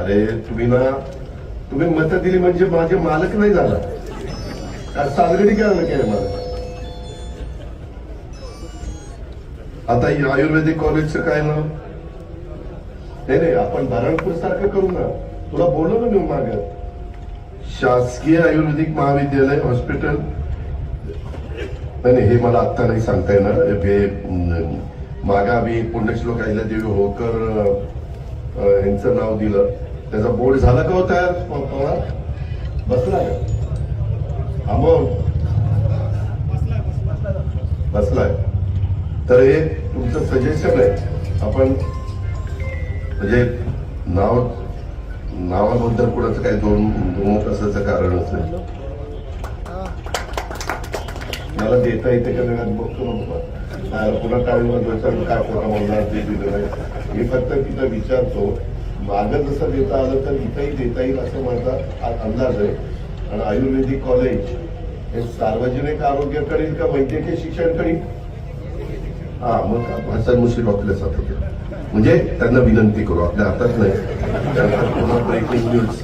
अरे तुम्ही ना तुम्ही मतं दिली म्हणजे माझे मालक नाही झाला सालगडी काय केलं मला? आता ही आयुर्वेदिक कॉलेजचं काय ना? नाही नाही आपण धारणपूर सारखं करू ना. तुला बोललो ना मी माग. शासकीय आयुर्वेदिक महाविद्यालय हॉस्पिटल नाही नाही हे मला आत्ता नाही सांगता येणार. हे अं, मागा आम्ही पुण्यश्लोक अहिल्यादेवी होळकर होकर यांचं नाव दिलं. त्याचा बोर्ड झाला का हो तयार प- पवार बसला का? अमोल बसलाय. तर हे तुमचं सजेशन आहे. आपण म्हणजे नाव नावाबद्दल कुणाचं काही दोन दोन असायचं कारण असेल. मला देता येते का? नाही बघतो ना पुन्हा टाळी वाजवायचा काय खोटा बोलणार ते दिलं नाही मी फक्त तिथं विचारतो मागं जसं देता आलं तर इथंही देता येईल असं माझा अंदाज आहे आणि आयुर्वेदिक कॉलेज हे सार्वजनिक आरोग्य करील का वैद्यकीय शिक्षण करील हा मग हसन मुश्रीफ आपल्या साथ होते म्हणजे त्यांना विनंती करू आपल्या हातात नाही ब्रेकिंग न्यूज